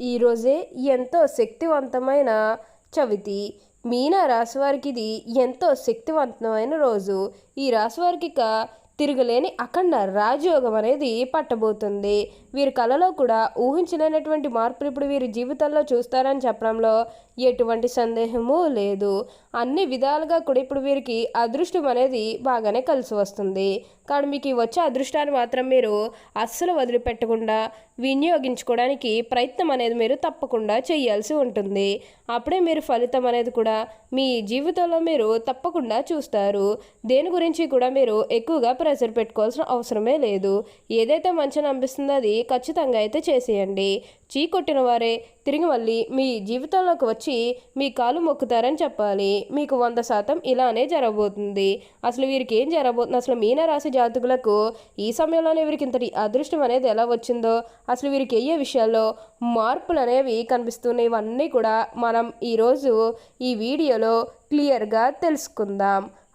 ఈరోజే ఎంతో శక్తివంతమైన చవితి. మీన రాశి వారికి ఇది ఎంతో శక్తివంతమైన రోజు. ఈ రాశి వారికి ఇక తిరగలేని అఖండ రాజయోగం అనేది పట్టబోతుంది. వీరి కళలో కూడా ఊహించలేనటువంటి మార్పులు ఇప్పుడు వీరి జీవితంలో చూస్తారని చెప్పడంలో ఎటువంటి సందేహము లేదు. అన్ని విధాలుగా కూడా ఇప్పుడు వీరికి అదృష్టం అనేది బాగానే కలిసి వస్తుంది. కానీ మీకు వచ్చే అదృష్టాన్ని మాత్రం మీరు అస్సలు వదిలిపెట్టకుండా వినియోగించుకోవడానికి ప్రయత్నం అనేది మీరు తప్పకుండా చేయాల్సి ఉంటుంది. అప్పుడే మీరు ఫలితం అనేది కూడా మీ జీవితంలో మీరు తప్పకుండా చూస్తారు. దేని గురించి కూడా మీరు ఎక్కువగా ప్రెషర్ పెట్టుకోవాల్సిన అవసరమే లేదు. ఏదైతే మంచిని అనిపిస్తుందో అది ఖచ్చితంగా అయితే చేసేయండి. చీ కొట్టిన వారే తిరిగి మళ్ళీ మీ జీవితంలోకి వచ్చి మీ కాలు మొక్కుతారని చెప్పాలి. మీకు వంద శాతం ఇలానే జరగబోతుంది. అసలు వీరికి ఏం జరగబోతుంది? అసలు మీనరాశి జాతకులకు ఈ సమయంలోనే వీరికి ఇంతటి అదృష్టం అనేది ఎలా వచ్చిందో అసలు వీరికి అయ్యే విషయాల్లో మార్పులు అనేవి కనిపిస్తున్నాయి ఇవన్నీ కూడా మనం ఈరోజు ఈ వీడియోలో క్లియర్గా తెలుసుకుందాం.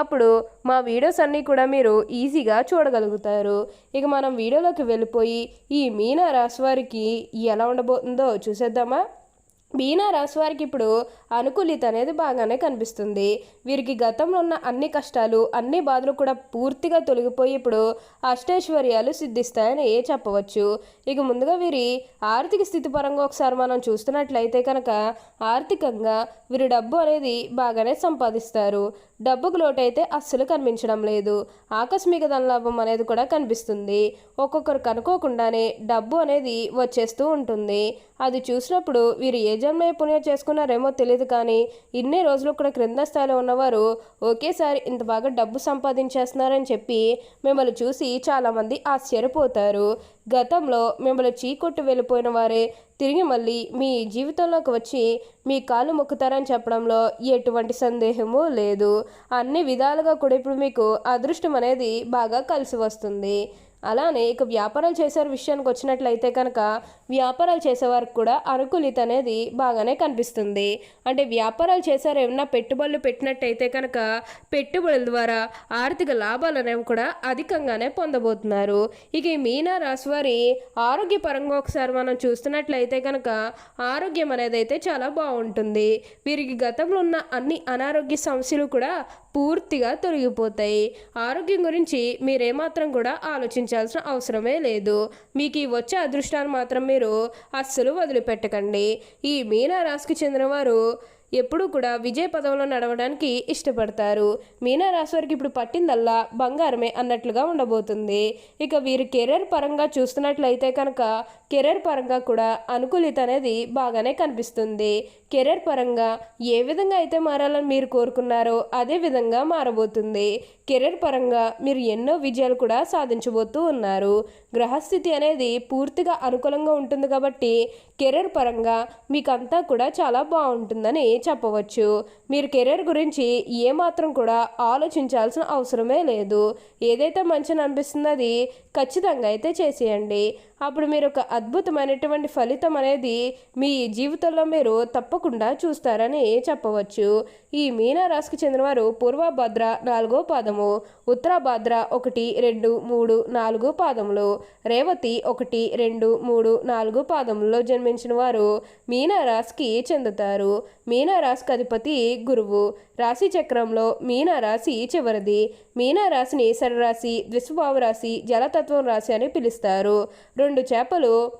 అప్పుడు మా వీడియోస్ అన్నీ కూడా మీరు ఈజీగా చూడగలుగుతారు. ఇక మనం వీడియోలోకి వెళ్ళిపోయి ఈ మీనా రాశి వారికి ఎలా ఉండబోతుందో చూసేద్దామా? మీనా రాశి వారికి ఇప్పుడు అనుకూలిత అనేది బాగానే కనిపిస్తుంది. వీరికి గతంలో ఉన్న అన్ని కష్టాలు అన్ని బాధలు కూడా పూర్తిగా తొలగిపోయి ఇప్పుడు అష్టైశ్వర్యాలు సిద్ధిస్తాయని చెప్పవచ్చు. ఇక ముందుగా వీరి ఆర్థిక స్థితి పరంగా ఒకసారి మనం చూస్తున్నట్లయితే కనుక ఆర్థికంగా వీరి డబ్బు అనేది బాగానే సంపాదిస్తారు. డబ్బుకు లోటైతే అస్సలు కనిపించడం లేదు. ఆకస్మిక ధనలాభం అనేది కూడా కనిపిస్తుంది. ఒక్కొక్కరు కనుక్కోకుండానే డబ్బు అనేది వచ్చేస్తూ ఉంటుంది. అది చూసినప్పుడు వీరు ఏ జన్మ పుణ్యం చేసుకున్నారేమో తెలియదు కానీ ఇన్ని రోజులు కూడా క్రింద స్థాయిలో ఉన్నవారు ఒకేసారి ఇంత బాగా డబ్బు సంపాదించేస్తున్నారని చెప్పి మిమ్మల్ని చూసి చాలామంది ఆశ్చర్యపోతారు. గతంలో మిమ్మల్ని చీకొట్టు వెళ్ళిపోయిన వారే తిరిగి మళ్ళీ మీ జీవితంలోకి వచ్చి మీ కాలు మొక్కుతారని చెప్పడంలో ఎటువంటి సందేహము లేదు. అన్ని విధాలుగా కూడా ఇప్పుడు మీకు అదృష్టం అనేది బాగా కలిసి వస్తుంది. అలానే ఇక వ్యాపారాలు చేసే విషయానికి వచ్చినట్లయితే కనుక వ్యాపారాలు చేసేవారికి కూడా అనుకూలిత అనేది బాగానే కనిపిస్తుంది. అంటే వ్యాపారాలు చేశారు ఏమన్నా పెట్టుబడులు పెట్టినట్టయితే కనుక పెట్టుబడుల ద్వారా ఆర్థిక లాభాలు అనేవి కూడా అధికంగానే పొందబోతున్నారు. ఇక ఈ మీనా రాశి వారి ఆరోగ్యపరంగా ఒకసారి మనం చూస్తున్నట్లయితే కనుక ఆరోగ్యం అనేది అయితే చాలా బాగుంటుంది. వీరికి గతంలో ఉన్న అన్ని అనారోగ్య సమస్యలు కూడా పూర్తిగా తొలగిపోతాయి. ఆరోగ్యం గురించి మీరేమాత్రం కూడా ఆలోచించాల్సిన అవసరమే లేదు. మీకు ఈ వచ్చే అదృష్టాన్ని మాత్రం మీరు అస్సలు వదిలిపెట్టకండి. ఈ మీనారాశికి చెందినవారు ఎప్పుడూ కూడా విజయ పదవిలో నడవడానికి ఇష్టపడతారు. మీనారాశి వారికి ఇప్పుడు పట్టిందల్లా బంగారమే అన్నట్లుగా ఉండబోతుంది. ఇక వీరు కెరీర్ పరంగా చూస్తున్నట్లయితే కనుక కెరీర్ పరంగా కూడా అనుకూలిత అనేది బాగానే కనిపిస్తుంది. కెరీర్ పరంగా ఏ విధంగా అయితే మారాలని మీరు కోరుకున్నారో అదే విధంగా మారబోతుంది. కెరీర్ పరంగా మీరు ఎన్నో విజయాలు కూడా సాధించబోతూ ఉన్నారు. గ్రహస్థితి అనేది పూర్తిగా అనుకూలంగా ఉంటుంది కాబట్టి కెరీర్ పరంగా మీకంతా కూడా చాలా బాగుంటుందని చెప్పవచ్చు. మీరు కెరీర్ గురించి ఏమాత్రం కూడా ఆలోచించాల్సిన అవసరమే లేదు. ఏదైతే మంచిని అనిపిస్తుందో అది ఖచ్చితంగా అయితే చేసేయండి. అప్పుడు మీరు ఒక అద్భుతమైనటువంటి ఫలితం అనేది మీ జీవితంలో మీరు తప్పకుండా చూస్తారని చెప్పవచ్చు. ఈ మీనారాశికి చెందినవారు పూర్వభద్ర నాలుగో పాదము ఉత్తరాభద్ర ఒకటి రెండు మూడు నాలుగు పాదములు రేవతి ఒకటి రెండు మూడు నాలుగు పాదములలో జన్మించిన వారు మీనారాశికి చెందుతారు. మీనారాశికి అధిపతి గురువు. రాశి చక్రంలో మీనారాశి చివరిది. మీనారాశిని సరరాశి ద్విస్వభావ రాశి జలతత్వం రాశి అని పిలుస్తారు. రెండు చేపలు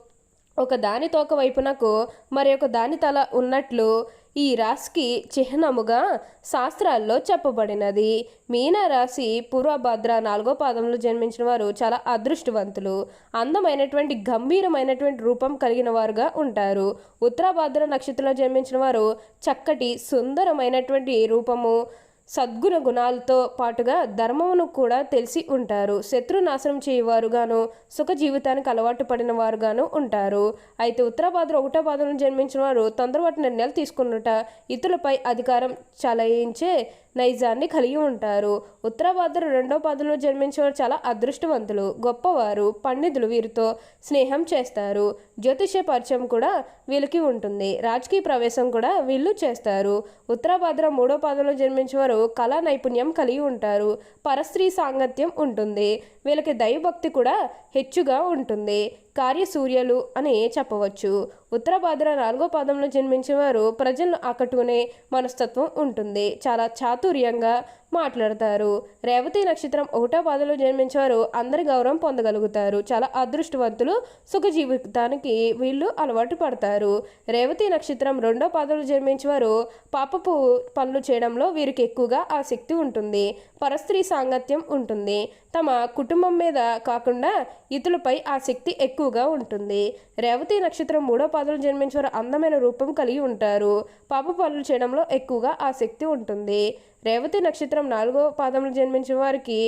ఒక దాని తోక వైపునకు మరి ఒక దాని తల ఉన్నట్లు ఈ రాశికి చిహ్నముగా శాస్త్రాల్లో చెప్పబడినది. మీనరాశి పూర్వభద్ర నాలుగో పాదంలో జన్మించిన వారు చాలా అదృష్టవంతులు. అందమైనటువంటి గంభీరమైనటువంటి రూపం కలిగిన వారుగా ఉంటారు. ఉత్తరాభద్ర నక్షత్రంలో జన్మించిన వారు చక్కటి సుందరమైనటువంటి రూపము సద్గుణ గుణాలతో పాటుగా ధర్మమును కూడా తెలిసి ఉంటారు. శత్రు నాశనం చేయవారుగాను సుఖ జీవితానికి అలవాటు పడిన వారుగాను ఉంటారు. అయితే ఉత్తరాభాద్ర ఒకటో పాదంలో జన్మించిన వారు తొందరపాటు నిర్ణయాలు తీసుకున్నట ఇతరులపై అధికారం చలాయించే నైజాన్ని కలిగి ఉంటారు. ఉత్తరాభాద్ర రెండో పాదంలో జన్మించిన వారు చాలా అదృష్టవంతులు గొప్పవారు పండితులు వీరితో స్నేహం చేస్తారు. జ్యోతిష పరిచయం కూడా వీళ్ళకి ఉంటుంది. రాజకీయ ప్రవేశం కూడా వీళ్ళు చేస్తారు. ఉత్తరాభాద్ర మూడో పాదంలో జన్మించిన వారు కళా నైపుణ్యం కలిగి ఉంటారు. పరస్త్రీ సాంగత్యం ఉంటుంది. వీళ్ళకి దైవభక్తి కూడా హెచ్చుగా ఉంటుంది. కార్యసూర్యలు అని చెప్పవచ్చు. ఉత్తరాభాద్ర నాలుగో పాదంలో జన్మించిన వారు ప్రజలను ఆకట్టుకునే మనస్తత్వం ఉంటుంది. చాలా చాతుర్యంగా మాట్లాడతారు. రేవతి నక్షత్రం ఒకటో పాదంలో జన్మించేవారు అందరి గౌరవం పొందగలుగుతారు. చాలా అదృష్టవంతులు సుఖ జీవితానికి వీళ్ళు అలవాటు పడతారు. రేవతి నక్షత్రం రెండో పాదంలో జన్మించేవారు పాపపు పనులు చేయడంలో వీరికి ఎక్కువగా ఆసక్తి ఉంటుంది. పరస్త్రీ సాంగత్యం ఉంటుంది. తమ కుటుంబం మీద కాకుండా ఇతరులపై ఆసక్తి ఎక్కువగా ఉంటుంది. రేవతి నక్షత్రం మూడో పదములు జన్మించిన వారు అందమైన రూపం కలిగి ఉంటారు. పాప పనులు చేయడంలో ఎక్కువగా ఆసక్తి ఉంటుంది. రేవతి నక్షత్రం నాలుగో పాదంలో జన్మించిన వారికి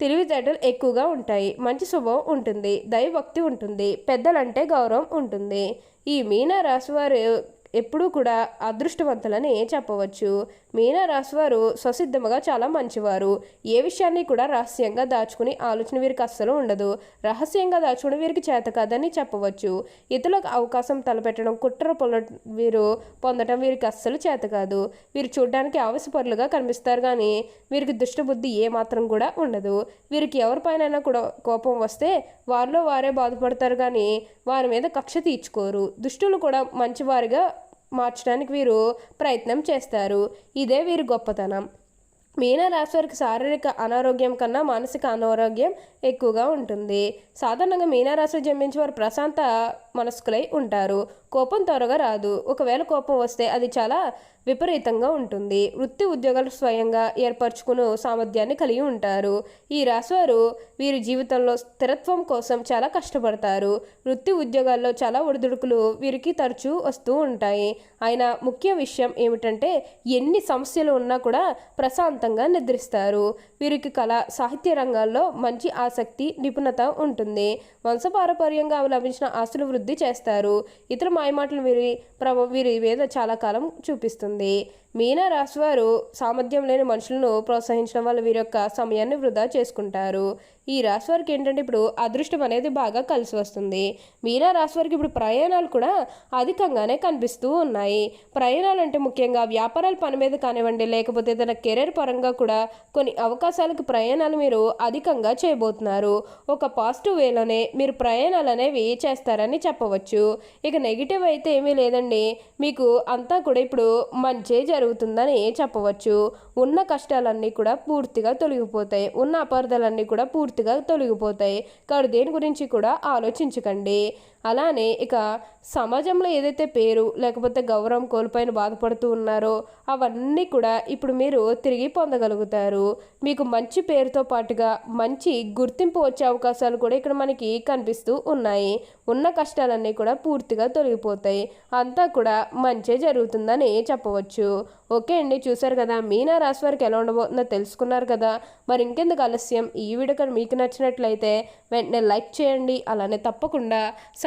తెలివితేటలు ఎక్కువగా ఉంటాయి. మంచి స్వభావం ఉంటుంది. దైవభక్తి ఉంటుంది. పెద్దలంటే గౌరవం ఉంటుంది. ఈ మీన రాశి వారు ఎప్పుడూ కూడా అదృష్టవంతులని చెప్పవచ్చు. మీన వారు స్వసిద్ధముగా చాలా మంచివారు. ఏ విషయాన్ని కూడా రహస్యంగా దాచుకుని ఆలోచన వీరికి అస్సలు ఉండదు. రహస్యంగా దాచుకుని వీరికి చేత కాదని చెప్పవచ్చు. ఇతరులకు అవకాశం తలపెట్టడం కుట్ర పొల వీరు పొందడం వీరికి అస్సలు చేత కాదు. వీరు చూడడానికి ఆవశపరులుగా కనిపిస్తారు కానీ వీరికి దుష్టబుద్ధి ఏ మాత్రం కూడా ఉండదు. వీరికి ఎవరిపైనైనా కూడా కోపం వస్తే వారిలో వారే బాధపడతారు కానీ వారి మీద కక్ష తీర్చుకోరు. దుష్టులు కూడా మంచివారిగా మార్చడానికి వీరు ప్రయత్నం చేస్తారు. ఇదే వీరి గొప్పతనం. మీనరాశి వారికి శారీరక అనారోగ్యం కన్నా మానసిక అనారోగ్యం ఎక్కువగా ఉంటుంది. సాధారణంగా మీనరాశి జన్మించే వారు ప్రశాంత మనస్కులై ఉంటారు. కోపం త్వరగా రాదు. ఒకవేళ కోపం వస్తే అది చాలా విపరీతంగా ఉంటుంది. వృత్తి ఉద్యోగాలు స్వయంగా ఏర్పరచుకునే సామర్థ్యాన్ని కలిగి ఉంటారు. ఈ రాశివారు వీరి జీవితంలో స్థిరత్వం కోసం చాలా కష్టపడతారు. వృత్తి ఉద్యోగాల్లో చాలా ఒడిదుడుకులు వీరికి తరచూ వస్తూ ఉంటాయి. ఆయన ముఖ్య విషయం ఏమిటంటే ఎన్ని సమస్యలు ఉన్నా కూడా ప్రశాంతంగా నిద్రిస్తారు. వీరికి కళ సాహిత్య రంగాల్లో మంచి ఆసక్తి నిపుణత ఉంటుంది. వంశపారపర్యంగా లభించిన ఆస్తులు వృద్ధి చేస్తారు. ఇతర మాయమాటలు వీరి ప్రభ వీరి మీద చాలా కాలం చూపిస్తుంది. మీన రాశివారు సామర్థ్యం లేని మనుషులను ప్రోత్సహించడం వల్ల వీరి యొక్క సమయాన్ని వృధా చేసుకుంటారు. ఈ రాశి వారికి ఏంటంటే ఇప్పుడు అదృష్టం అనేది బాగా కలిసి వస్తుంది. మీనా రాశి వారికి ఇప్పుడు ప్రయాణాలు కూడా అధికంగానే కనిపిస్తూ ఉన్నాయి. ప్రయాణాలు అంటే ముఖ్యంగా వ్యాపారాల పని మీద కానివ్వండి లేకపోతే తన కెరీర్ పరంగా కూడా కొన్ని అవకాశాలకు ప్రయాణాలు మీరు అధికంగా చేయబోతున్నారు. ఒక పాజిటివ్ వేలోనే మీరు ప్రయాణాలు అనేవి చేస్తారని చెప్పవచ్చు. ఇక నెగిటివ్ అయితే ఏమీ లేదండి. మీకు అంతా కూడా ఇప్పుడు మంచే జరుగుతుందని చెప్పవచ్చు. ఉన్న కష్టాలన్నీ కూడా పూర్తిగా తొలగిపోతాయి. ఉన్న అపార్థాలన్నీ కూడా పూర్తిగా తొలగిపోతాయి. కాబట్టి దేని గురించి కూడా ఆలోచించకండి. అలానే ఇక సమాజంలో ఏదైతే పేరు లేకపోతే గౌరవం కోల్పోయిన బాధపడుతూ ఉన్నారో అవన్నీ కూడా ఇప్పుడు మీరు తిరిగి పొందగలుగుతారు. మీకు మంచి పేరుతో పాటుగా మంచి గుర్తింపు వచ్చే అవకాశాలు కూడా ఇక్కడ మనకి కనిపిస్తూ ఉన్నాయి. ఉన్న కష్టాలన్నీ కూడా పూర్తిగా తొలగిపోతాయి. అంతా కూడా మంచే జరుగుతుందని చెప్పవచ్చు. ఓకే అండి చూసారు కదా? మీనా రాశి వారికి ఎలా ఉండబోతుందో తెలుసుకున్నారు కదా? మరి ఇంకెందుకు ఆలస్యం? ఈ వీడియో మీకు నచ్చినట్లయితే వెంటనే లైక్ చేయండి. అలానే తప్పకుండా